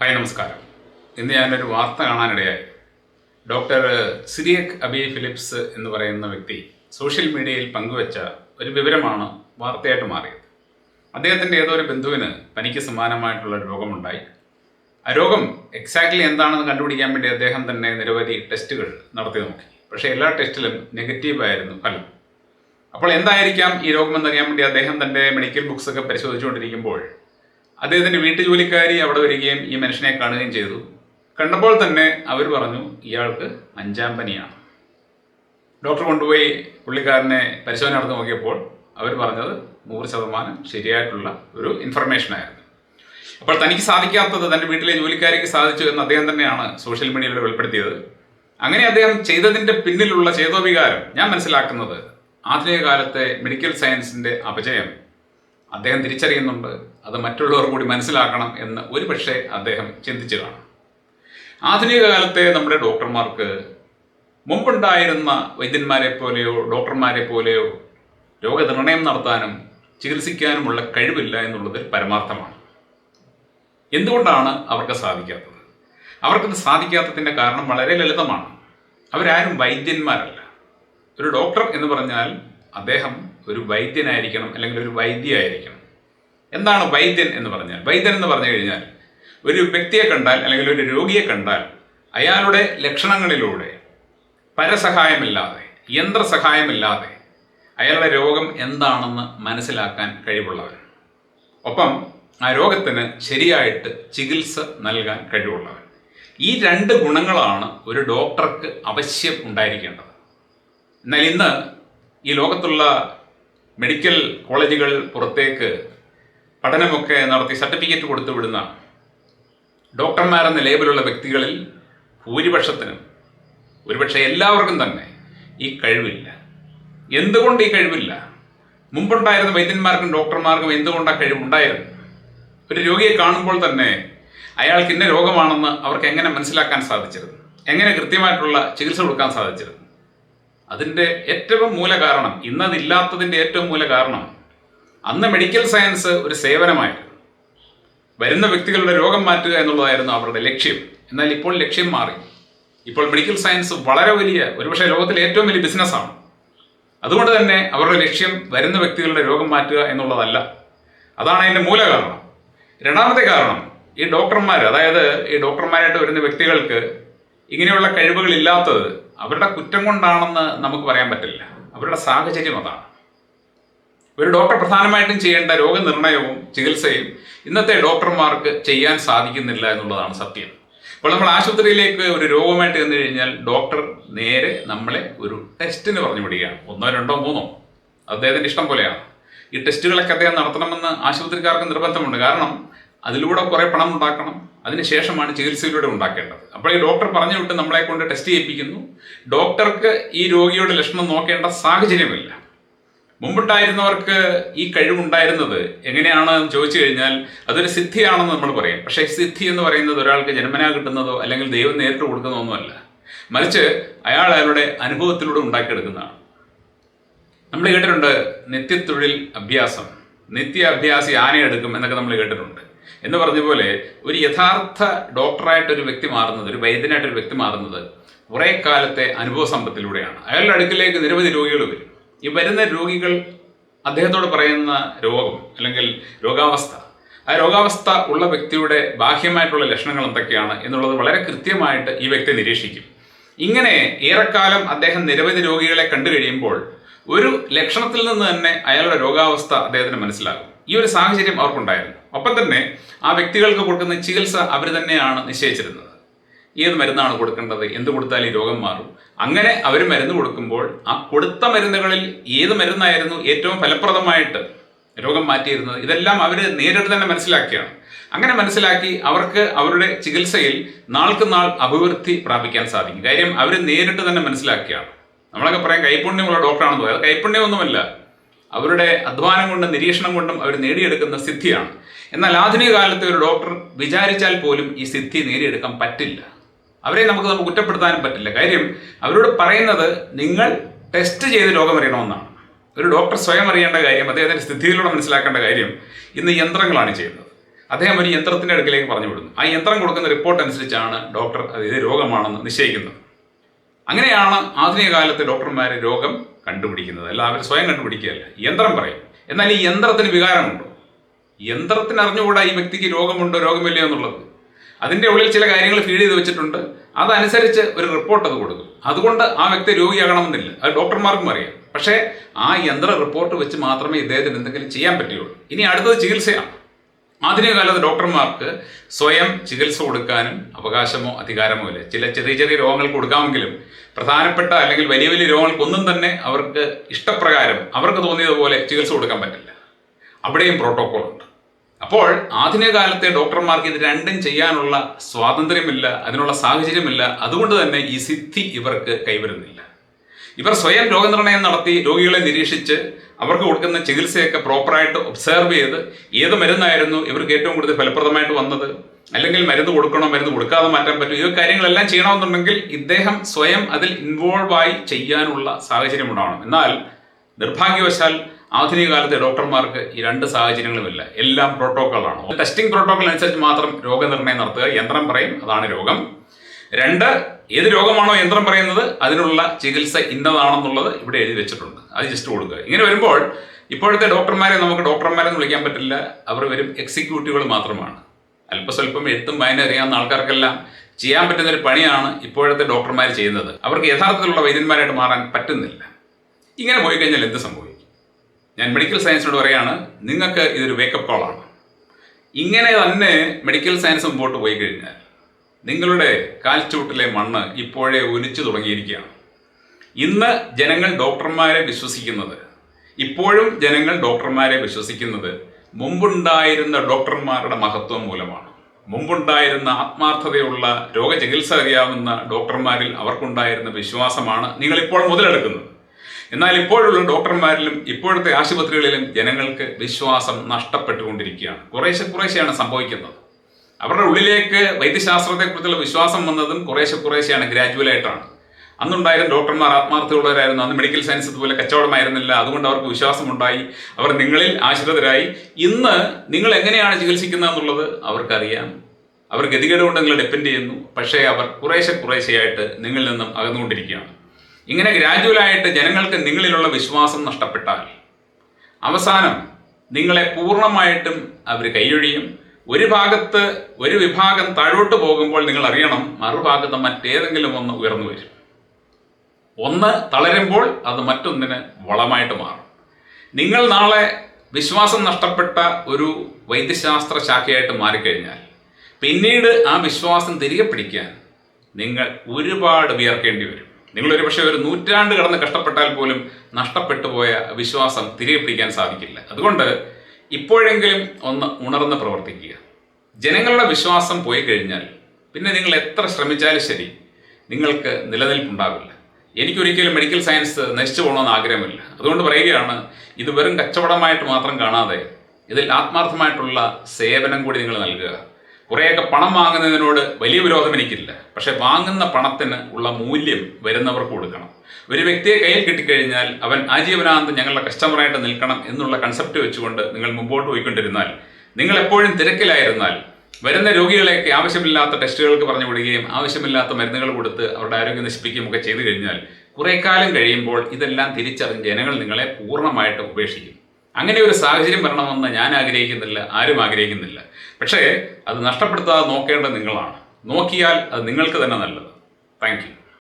Hi നമസ്കാരം. ഇന്ന് ഞാനൊരു വാർത്ത കാണാനിടയായി. ഡോക്ടർ സിരിയക് അബി ഫിലിപ്സ് എന്ന് പറയുന്ന വ്യക്തി സോഷ്യൽ മീഡിയയിൽ പങ്കുവച്ച ഒരു വിവരമാണ് വാർത്തയായിട്ട് മാറിയത്. അദ്ദേഹത്തിന്റെ ഏതോ ഒരു ബന്ധുവിന് പനിക്ക് സമാനമായിട്ടുള്ള രോഗമുണ്ടായി. ആ രോഗം എക്സാക്ട്ലി എന്താണെന്ന് കണ്ടുപിടിക്കാൻ വേണ്ടി അദ്ദേഹം തന്നെ നിരവധി ടെസ്റ്റുകൾ നടത്തി നോക്കി. പക്ഷേ എല്ലാ ടെസ്റ്റിലും നെഗറ്റീവ് ആയിരുന്നു ഫലം. അപ്പോൾ എന്തായിരിക്കാം ഈ രോഗമെന്നറിയാൻ വേണ്ടി അദ്ദേഹം തന്റെ മെഡിക്കൽ ബുക്സൊക്കെ പരിശോധിച്ചുകൊണ്ടിരിക്കുമ്പോൾ അദ്ദേഹത്തിന്റെ വീട്ടുജോലിക്കാരി അവിടെ വരികയും ഈ മനുഷ്യനെ കാണുകയും ചെയ്തു. കണ്ടപ്പോൾ തന്നെ അവർ പറഞ്ഞു ഇയാൾക്ക് അഞ്ചാം പനിയാണ്. ഡോക്ടർ കൊണ്ടുപോയി പുള്ളിക്കാരനെ പരിശോധന നടത്തി നോക്കിയപ്പോൾ അവർ പറഞ്ഞത് നൂറ് ശതമാനം ശരിയായിട്ടുള്ള ഒരു ഇൻഫർമേഷൻ ആയിരുന്നു. അപ്പോൾ തനിക്ക് സാധിക്കാത്തത് തന്റെ വീട്ടിലെ ജോലിക്കാരിക്ക് സാധിച്ചു എന്ന് അദ്ദേഹം തന്നെയാണ് സോഷ്യൽ മീഡിയയിലൂടെ വെളിപ്പെടുത്തിയത്. അങ്ങനെ അദ്ദേഹം ചെയ്തതിന്റെ പിന്നിലുള്ള ചേതോവികാരം ഞാൻ മനസ്സിലാക്കുന്നത് ആധുനിക കാലത്തെ മെഡിക്കൽ സയൻസിന്റെ അപജയം. അദ്ദേഹം തിരിച്ചറിയുന്നുണ്ട്. അത് മറ്റുള്ളവർ കൂടി മനസ്സിലാക്കണം എന്ന് ഒരുപക്ഷെ അദ്ദേഹം ചിന്തിച്ചു കാണും. ആധുനിക കാലത്തെ നമ്മുടെ ഡോക്ടർമാർക്ക് മുമ്പുണ്ടായിരുന്ന വൈദ്യന്മാരെ പോലെയോ ഡോക്ടർമാരെ പോലെയോ രോഗനിർണയം നടത്താനും ചികിത്സിക്കാനുമുള്ള കഴിവില്ല എന്നുള്ളത് പരമാർത്ഥമാണ്. എന്തുകൊണ്ടാണ് അവർക്ക് സാധിക്കാത്തത്? അവർക്കത് സാധിക്കാത്തതിന്റെ കാരണം വളരെ ലളിതമാണ്. അവരാരും വൈദ്യന്മാരല്ല. ഒരു ഡോക്ടർ എന്ന് പറഞ്ഞാൽ അദ്ദേഹം ഒരു വൈദ്യനായിരിക്കണം അല്ലെങ്കിൽ ഒരു വൈദ്യയായിരിക്കണം. എന്താണ് വൈദ്യൻ എന്ന് പറഞ്ഞാൽ? വൈദ്യൻ എന്ന് പറഞ്ഞു കഴിഞ്ഞാൽ ഒരു വ്യക്തിയെ കണ്ടാൽ അല്ലെങ്കിൽ ഒരു രോഗിയെ കണ്ടാൽ അയാളുടെ ലക്ഷണങ്ങളിലൂടെ പരസഹായമില്ലാതെ യന്ത്രസഹായമില്ലാതെ അയാളുടെ രോഗം എന്താണെന്ന് മനസ്സിലാക്കാൻ കഴിവുള്ളവൻ. ഒപ്പം ആ രോഗത്തിന് ശരിയായിട്ട് ചികിത്സ നൽകാൻ കഴിവുള്ളവൻ. ഈ രണ്ട് ഗുണങ്ങളാണ് ഒരു ഡോക്ടർക്ക് അവശ്യം ഉണ്ടായിരിക്കേണ്ടത്. എന്നാൽ ഇന്ന് ഈ ലോകത്തുള്ള മെഡിക്കൽ കോളേജുകൾ പുറത്തേക്ക് പഠനമൊക്കെ നടത്തി സർട്ടിഫിക്കറ്റ് കൊടുത്തു വിടുന്ന ഡോക്ടർമാരെന്ന ലേബലുള്ള വ്യക്തികളിൽ ഭൂരിപക്ഷത്തിനും ഒരുപക്ഷെ എല്ലാവർക്കും തന്നെ ഈ കഴിവില്ല. എന്തുകൊണ്ട് ഈ കഴിവില്ല? മുമ്പുണ്ടായിരുന്ന വൈദ്യന്മാർക്കും ഡോക്ടർമാർക്കും എന്തുകൊണ്ട് ആ കഴിവുണ്ടായിരുന്നു ഒരു രോഗിയെ കാണുമ്പോൾ തന്നെ അയാൾക്ക് ഇന്ന രോഗമാണെന്ന് അവർക്ക് എങ്ങനെ മനസ്സിലാക്കാൻ സാധിച്ചിരുന്നു എങ്ങനെ കൃത്യമായിട്ടുള്ള ചികിത്സ കൊടുക്കാൻ സാധിച്ചിരുന്നു അതിന്റെ ഏറ്റവും മൂല കാരണം ഇന്നതില്ലാത്തതിന്റെ ഏറ്റവും മൂല കാരണം അന്ന് മെഡിക്കൽ സയൻസ് ഒരു സേവനമായിരുന്നു. വരുന്ന വ്യക്തികളുടെ രോഗം മാറ്റുക എന്നുള്ളതായിരുന്നു അവരുടെ ലക്ഷ്യം. എന്നാൽ ഇപ്പോൾ ലക്ഷ്യം മാറി. ഇപ്പോൾ മെഡിക്കൽ സയൻസ് വളരെ വലിയ ഒരുപക്ഷെ ലോകത്തിലെ ഏറ്റവും വലിയ ബിസിനസ്സാണ് അതുകൊണ്ട് തന്നെ അവരുടെ ലക്ഷ്യം വരുന്ന വ്യക്തികളുടെ രോഗം മാറ്റുക എന്നുള്ളതല്ല. അതാണ് അതിന്റെ മൂല കാരണം. രണ്ടാമത്തെ കാരണം ഈ ഡോക്ടർമാർ അതായത് ഈ ഡോക്ടർമാരായിട്ട് വരുന്ന വ്യക്തികൾക്ക് ഇങ്ങനെയുള്ള കഴിവുകൾ ഇല്ലാത്തത് അവരുടെ കുറ്റം കൊണ്ടാണെന്ന് നമുക്ക് പറയാൻ പറ്റില്ല. അവരുടെ സാഹചര്യം അതാണ്. ഒരു ഡോക്ടർ പ്രധാനമായിട്ടും ചെയ്യേണ്ട രോഗനിർണയവും ചികിത്സയും ഇന്നത്തെ ഡോക്ടർമാർക്ക് ചെയ്യാൻ സാധിക്കുന്നില്ല എന്നുള്ളതാണ് സത്യം. അപ്പോൾ നമ്മൾ ആശുപത്രിയിലേക്ക് ഒരു രോഗമായിട്ട് ചെന്ന് കഴിഞ്ഞാൽ ഡോക്ടർ നേരെ നമ്മളെ ഒരു ടെസ്റ്റിന് പറഞ്ഞു വിടുകയാണ്. ഒന്നോ രണ്ടോ മൂന്നോ. അദ്ദേഹത്തിന്റെ ഇഷ്ടം പോലെയാണ്. ഈ ടെസ്റ്റുകളൊക്കെ അദ്ദേഹം നടത്തണമെന്ന് ആശുപത്രിക്കാർക്ക് നിർബന്ധമുണ്ട്. കാരണം അതിലൂടെ കുറേ പണം ഉണ്ടാക്കണം. അതിനുശേഷമാണ് ചികിത്സയിലൂടെ ഉണ്ടാക്കേണ്ടത്. അപ്പോൾ ഈ ഡോക്ടർ പറഞ്ഞു വിട്ട് നമ്മളെ കൊണ്ട് ടെസ്റ്റ് ചെയ്യിപ്പിക്കുന്നു. ഡോക്ടർക്ക് ഈ രോഗിയുടെ ലക്ഷണം നോക്കേണ്ട സാഹചര്യമില്ല. മുമ്പുണ്ടായിരുന്നവർക്ക് ഈ കഴിവുണ്ടായിരുന്നത് എങ്ങനെയാണ് ചോദിച്ചു കഴിഞ്ഞാൽ അതൊരു സിദ്ധിയാണെന്ന് നമ്മൾ പറയും. പക്ഷേ സിദ്ധി എന്ന് പറയുന്നത് ഒരാൾക്ക് ജന്മനാ കിട്ടുന്നതോ അല്ലെങ്കിൽ ദൈവം നേരിട്ട് കൊടുക്കുന്നതോ ഒന്നുമല്ല മറിച്ച് അയാൾ അയാളുടെ അനുഭവത്തിലൂടെ ഉണ്ടാക്കിയെടുക്കുന്നതാണ്. നമ്മൾ കേട്ടിട്ടുണ്ട് നിത്യത്തൊഴിൽ അഭ്യാസം നിത്യ അഭ്യാസി ആനയെടുക്കും എന്നൊക്കെ നമ്മൾ കേട്ടിട്ടുണ്ട്. എന്ന് പറഞ്ഞ പോലെ ഒരു യഥാർത്ഥ ഡോക്ടറായിട്ട് ഒരു വ്യക്തി മാറുന്നത് ഒരു വൈദ്യനായിട്ട് ഒരു വ്യക്തി മാറുന്നത് കുറേ കാലത്തെ അനുഭവ സമ്പത്തിലൂടെയാണ്. അയാളുടെ അടുക്കിലേക്ക് നിരവധി രോഗികൾ വരും. ഈ വരുന്ന രോഗികൾ അദ്ദേഹത്തോട് പറയുന്ന രോഗം അല്ലെങ്കിൽ രോഗാവസ്ഥ. ആ രോഗാവസ്ഥ ഉള്ള വ്യക്തിയുടെ ബാഹ്യമായിട്ടുള്ള ലക്ഷണങ്ങൾ എന്തൊക്കെയാണ് എന്നുള്ളത് വളരെ കൃത്യമായിട്ട് ഈ വ്യക്തി നിരീക്ഷിക്കും. ഇങ്ങനെ ഏറെക്കാലം അദ്ദേഹം നിരവധി രോഗികളെ കണ്ടു കഴിയുമ്പോൾ ഒരു ലക്ഷണത്തിൽ നിന്ന് തന്നെ അയാളുടെ രോഗാവസ്ഥ അദ്ദേഹത്തിന് മനസ്സിലാകും. ഈ ഒരു സാഹചര്യം അവർക്കുണ്ടായിരുന്നു. ഒപ്പം തന്നെ ആ വ്യക്തികൾക്ക് കൊടുക്കുന്ന ചികിത്സ അവർ തന്നെയാണ് നിശ്ചയിച്ചിരുന്നത്. ഏത് മരുന്നാണ് കൊടുക്കേണ്ടത്? എന്ത് കൊടുത്താൽ ഈ രോഗം മാറും? അങ്ങനെ അവർ മരുന്ന് കൊടുക്കുമ്പോൾ ആ കൊടുത്ത മരുന്നുകളിൽ ഏത് മരുന്നായിരുന്നു ഏറ്റവും ഫലപ്രദമായിട്ട് രോഗം മാറ്റിയിരുന്നത്? ഇതെല്ലാം അവർ നേരിട്ട് തന്നെ മനസ്സിലാക്കിയാണ്. അങ്ങനെ മനസ്സിലാക്കി അവർക്ക് അവരുടെ ചികിത്സയിൽ നാൾക്ക് നാൾ അഭിവൃദ്ധി പ്രാപിക്കാൻ സാധിക്കും. കാര്യം അവർ നേരിട്ട് തന്നെ മനസ്സിലാക്കിയാണ്. നമ്മളൊക്കെ പറയാം കൈപുണ്യമുള്ള ഡോക്ടറാണെന്ന് പറയാം. കൈപ്പുണ്യമൊന്നുമല്ല അവരുടെ അധ്വാനം കൊണ്ടും നിരീക്ഷണം കൊണ്ടും അവർ നേടിയെടുക്കുന്ന സിദ്ധിയാണ്. എന്നാൽ ആധുനിക കാലത്തെ ഒരു ഡോക്ടർ വിചാരിച്ചാൽ പോലും ഈ സിദ്ധി നേടിയെടുക്കാൻ പറ്റില്ല. അവരെ നമുക്ക് നമുക്ക് കുറ്റപ്പെടുത്താനും പറ്റില്ല. കാര്യം അവരോട് പറയുന്നത് നിങ്ങൾ ടെസ്റ്റ് ചെയ്ത് രോഗം അറിയണമെന്നാണ്. ഒരു ഡോക്ടർ സ്വയം അറിയേണ്ട കാര്യം അദ്ദേഹത്തിന്റെ സ്ഥിതിയിലൂടെ മനസ്സിലാക്കേണ്ട കാര്യം ഇന്ന് യന്ത്രങ്ങളാണ് ചെയ്യുന്നത്. അദ്ദേഹം ഒരു യന്ത്രത്തിന്റെ അടുക്കിലേക്ക് പറഞ്ഞു വിടുന്നു. ആ യന്ത്രം കൊടുക്കുന്ന റിപ്പോർട്ട് അനുസരിച്ചാണ് ഡോക്ടർ അത് ഇത് രോഗമാണെന്ന് നിശ്ചയിക്കുന്നത്. അങ്ങനെയാണ് ആധുനിക കാലത്ത് ഡോക്ടർമാർ രോഗം കണ്ടുപിടിക്കുന്നത്. അല്ല അവർ സ്വയം കണ്ടുപിടിക്കുകയല്ല. യന്ത്രം പറയും. എന്നാൽ ഈ യന്ത്രത്തിന് വികാരമുണ്ടോ? യന്ത്രത്തിന് അറിഞ്ഞുകൂടാ ഈ വ്യക്തിക്ക് രോഗമുണ്ടോ രോഗമില്ലയോ എന്നുള്ളത്. അതിന്റെ ഉള്ളിൽ ചില കാര്യങ്ങൾ ഫീഡ് ചെയ്ത് വെച്ചിട്ടുണ്ട്. അതനുസരിച്ച് ഒരു റിപ്പോർട്ട് അത് കൊടുക്കും. അതുകൊണ്ട് ആ വ്യക്തി രോഗിയാകണമെന്നില്ല. അത് ഡോക്ടർമാർക്കും അറിയാം. പക്ഷേ ആ യന്ത്ര റിപ്പോർട്ട് വെച്ച് മാത്രമേ ഇദ്ദേഹത്തിന് എന്തെങ്കിലും ചെയ്യാൻ പറ്റുകയുള്ളൂ. ഇനി അടുത്തത് ചികിത്സയാണ്. ആധുനിക കാലത്ത് ഡോക്ടർമാർക്ക് സ്വയം ചികിത്സ കൊടുക്കാനും അവകാശമോ അധികാരമോ ഇല്ല. ചില ചെറിയ ചെറിയ രോഗങ്ങൾ കൊടുക്കാമെങ്കിലും പ്രധാനപ്പെട്ട അല്ലെങ്കിൽ വലിയ വലിയ രോഗങ്ങൾക്കൊന്നും തന്നെ അവർക്ക് ഇഷ്ടപ്രകാരം അവർക്ക് തോന്നിയതുപോലെ ചികിത്സ കൊടുക്കാൻ പറ്റില്ല. അവിടെയും പ്രോട്ടോകോൾ ഉണ്ട്. അപ്പോൾ ആധുനിക കാലത്തെ ഡോക്ടർമാർക്ക് ഇത് രണ്ടും ചെയ്യാനുള്ള സ്വാതന്ത്ര്യമില്ല അതിനുള്ള സാഹചര്യമില്ല. അതുകൊണ്ട് തന്നെ ഈ സിദ്ധി ഇവർക്ക് കൈവരുന്നില്ല. ഇവർ സ്വയം രോഗനിർണയം നടത്തി രോഗികളെ നിരീക്ഷിച്ച് അവർക്ക് കൊടുക്കുന്ന ചികിത്സയൊക്കെ പ്രോപ്പറായിട്ട് ഒബ്സർവ് ചെയ്ത് ഏത് മരുന്നായിരുന്നു ഇവർക്ക് ഏറ്റവും കൂടുതൽ ഫലപ്രദമായിട്ട് വന്നത് അല്ലെങ്കിൽ മരുന്ന് കൊടുക്കണോ മരുന്ന് കൊടുക്കാതെ മാറ്റാൻ പറ്റും ഈ കാര്യങ്ങളെല്ലാം ചെയ്യണമെന്നുണ്ടെങ്കിൽ ഇദ്ദേഹം സ്വയം അതിൽ ഇൻവോൾവായി ചെയ്യാനുള്ള സാഹചര്യം ഉണ്ടാവണം എന്നാൽ നിർഭാഗ്യവശാൽ ആധുനിക കാലത്തെ ഡോക്ടർമാർക്ക് ഈ രണ്ട് സാഹചര്യങ്ങളുമില്ല. എല്ലാം പ്രോട്ടോക്കോളാണ്. ടെസ്റ്റിംഗ് പ്രോട്ടോക്കോൾ അനുസരിച്ച് മാത്രം രോഗനിർണയം നടത്തുക യന്ത്രം പറയും അതാണ് രോഗം. രണ്ട് ഏത് രോഗമാണോ യന്ത്രം പറയുന്നത് അതിനുള്ള ചികിത്സ ഇന്നതാണെന്നുള്ളത് ഇവിടെ എഴുതി വെച്ചിട്ടുണ്ട്. അത് ജസ്റ്റ് കൊടുക്കുക. ഇങ്ങനെ വരുമ്പോൾ ഇപ്പോഴത്തെ ഡോക്ടർമാരെ നമുക്ക് ഡോക്ടർമാരെന്ന് വിളിക്കാൻ പറ്റില്ല. അവർ വരും എക്സിക്യൂട്ടീവുകൾ മാത്രമാണ്. അല്പസ്വല്പം എഴുത്തും വായന അറിയാവുന്ന ആൾക്കാർക്കെല്ലാം ചെയ്യാൻ പറ്റുന്ന ഒരു പണിയാണ് ഇപ്പോഴത്തെ ഡോക്ടർമാർ ചെയ്യുന്നത്. അവർക്ക് യഥാർത്ഥത്തിലുള്ള വൈദ്യന്മാരായിട്ട് മാറാൻ പറ്റുന്നില്ല. ഇങ്ങനെ പോയി കഴിഞ്ഞാൽ എന്ത് സംഭവിക്കും? ഞാൻ മെഡിക്കൽ സയൻസിനോട് പറയാണ് നിങ്ങൾക്ക് ഇതൊരു വേക്കപ്പ് കോളാണ് ഇങ്ങനെ തന്നെ മെഡിക്കൽ സയൻസ് മുമ്പോട്ട് പോയി കഴിഞ്ഞാൽ നിങ്ങളുടെ കാൽച്ചൂട്ടിലെ മണ്ണ് ഇപ്പോഴേ ഒലിച്ചു തുടങ്ങിയിരിക്കുകയാണ്. ഇന്ന് ജനങ്ങൾ ഡോക്ടർമാരെ വിശ്വസിക്കുന്നത് ഇപ്പോഴും ജനങ്ങൾ ഡോക്ടർമാരെ വിശ്വസിക്കുന്നത് മുമ്പുണ്ടായിരുന്ന ഡോക്ടർമാരുടെ മഹത്വം മൂലമാണ്. മുമ്പുണ്ടായിരുന്ന ആത്മാർത്ഥതയുള്ള രോഗചികിത്സ അറിയാവുന്ന ഡോക്ടർമാരിൽ അവർക്കുണ്ടായിരുന്ന വിശ്വാസമാണ് നിങ്ങളിപ്പോൾ മുതലെടുക്കുന്നത്. എന്നാൽ ഇപ്പോഴുള്ള ഡോക്ടർമാരിലും ഇപ്പോഴത്തെ ആശുപത്രികളിലും ജനങ്ങൾക്ക് വിശ്വാസം നഷ്ടപ്പെട്ടുകൊണ്ടിരിക്കുകയാണ്. കുറേശ്ശെ കുറേശ്ശെയാണ് സംഭവിക്കുന്നത്. അവരുടെ ഉള്ളിലേക്ക് വൈദ്യശാസ്ത്രത്തെക്കുറിച്ചുള്ള വിശ്വാസം വന്നതും കുറേശ്ശെ കുറേശ്ശെയാണ് ഗ്രാജുവലായിട്ടാണ്. അന്നുണ്ടായിരുന്ന ഡോക്ടർമാർ ആത്മാർത്ഥമുള്ളവരായിരുന്നു അന്ന് മെഡിക്കൽ സയൻസ് ഇതുപോലെ കച്ചവടമായിരുന്നില്ല. അതുകൊണ്ട് അവർക്ക് വിശ്വാസമുണ്ടായി. അവർ നിങ്ങളിൽ ആശ്രിതരായി. ഇന്ന് നിങ്ങൾ എങ്ങനെയാണ് ചികിത്സിക്കുന്നത് എന്നുള്ളത് അവർക്കറിയാം. അവർ ഗതികേട് കൊണ്ട് നിങ്ങളെ ഡിപ്പെൻഡ് ചെയ്യുന്നു. പക്ഷേ അവർ കുറേശ്ശെ കുറേശ്ശെയായിട്ട് നിങ്ങളിൽ നിന്നും അകന്നുകൊണ്ടിരിക്കുകയാണ്. ഇങ്ങനെ ഗ്രാജുവലായിട്ട് ജനങ്ങൾക്ക് നിങ്ങളിലുള്ള വിശ്വാസം നഷ്ടപ്പെട്ടാൽ അവസാനം നിങ്ങളെ പൂർണമായിട്ടും അവർ കൈയൊഴിയും. ഒരു ഭാഗത്ത് ഒരു വിഭാഗം താഴോട്ട് പോകുമ്പോൾ നിങ്ങൾ അറിയണം മറുഭാഗത്ത് മറ്റേതെങ്കിലും ഒന്ന് ഉയർന്നു വരും. ഒന്ന് തളരുമ്പോൾ അത് മറ്റൊന്നിന് വളമായിട്ട് മാറും. നിങ്ങൾ നാളെ വിശ്വാസം നഷ്ടപ്പെട്ട ഒരു വൈദ്യശാസ്ത്ര ശാഖയായിട്ട് മാറിക്കഴിഞ്ഞാൽ പിന്നീട് ആ വിശ്വാസം തിരികെ പിടിക്കാൻ നിങ്ങൾ ഒരുപാട് വിയർക്കേണ്ടി വരും. നിങ്ങളൊരു പക്ഷേ ഒരു നൂറ്റാണ്ട് കടന്ന് കഷ്ടപ്പെട്ടാൽ പോലും നഷ്ടപ്പെട്ടു പോയ വിശ്വാസം തിരികെ പിടിക്കാൻ സാധിക്കില്ല. അതുകൊണ്ട് ഇപ്പോഴെങ്കിലും ഒന്ന് ഉണർന്ന് പ്രവർത്തിക്കുക. ജനങ്ങളുടെ വിശ്വാസം പോയി കഴിഞ്ഞാൽ പിന്നെ നിങ്ങൾ എത്ര ശ്രമിച്ചാലും ശരി നിങ്ങൾക്ക് നിലനിൽപ്പുണ്ടാവില്ല. എനിക്കൊരിക്കലും മെഡിക്കൽ സയൻസ് നശിച്ചു പോകണമെന്ന് ആഗ്രഹമില്ല. അതുകൊണ്ട് പറയുകയാണ് ഇത് വെറും കച്ചവടമായിട്ട് മാത്രം കാണാതെ ഇതിൽ ആത്മാർത്ഥമായിട്ടുള്ള സേവനം കൂടി നിങ്ങൾ നൽകുക. കുറേയൊക്കെ പണം വാങ്ങുന്നതിനോട് വലിയ വിരോധം എനിക്കില്ല. പക്ഷെ വാങ്ങുന്ന പണത്തിന് ഉള്ള മൂല്യം വരുന്നവർക്ക് കൊടുക്കണം. ഒരു വ്യക്തിയെ കയ്യിൽ കിട്ടിക്കഴിഞ്ഞാൽ അവൻ ആജീവനാന്തം ഞങ്ങളുടെ കസ്റ്റമറായിട്ട് നിൽക്കണം എന്നുള്ള കൺസെപ്റ്റ് വെച്ചുകൊണ്ട് നിങ്ങൾ മുമ്പോട്ട് പോയിക്കൊണ്ടിരുന്നാൽ നിങ്ങൾ എപ്പോഴും തിരക്കിലായിരുന്നാൽ വരുന്ന രോഗികളെയൊക്കെ ആവശ്യമില്ലാത്ത ടെസ്റ്റുകൾക്ക് പറഞ്ഞു വിടുകയും ആവശ്യമില്ലാത്ത മരുന്നുകൾ കൊടുത്ത് അവരുടെ ആരോഗ്യം നശിപ്പിക്കുകയും ഒക്കെ ചെയ്തു കഴിഞ്ഞാൽ കുറേ കാലം കഴിയുമ്പോൾ ഇതെല്ലാം തിരിച്ചറിഞ്ഞ് ജനങ്ങൾ നിങ്ങളെ പൂർണമായിട്ട് ഉപേക്ഷിക്കും. അങ്ങനെ ഒരു സാഹചര്യം വരണമെന്ന് ഞാൻ ആഗ്രഹിക്കുന്നില്ല ആരും ആഗ്രഹിക്കുന്നില്ല. പക്ഷേ അത് നഷ്ടപ്പെടുത്താതെ നോക്കേണ്ടത് നിങ്ങളാണ്. നോക്കിയാൽ അത് നിങ്ങൾക്ക് തന്നെ നല്ലത്. താങ്ക്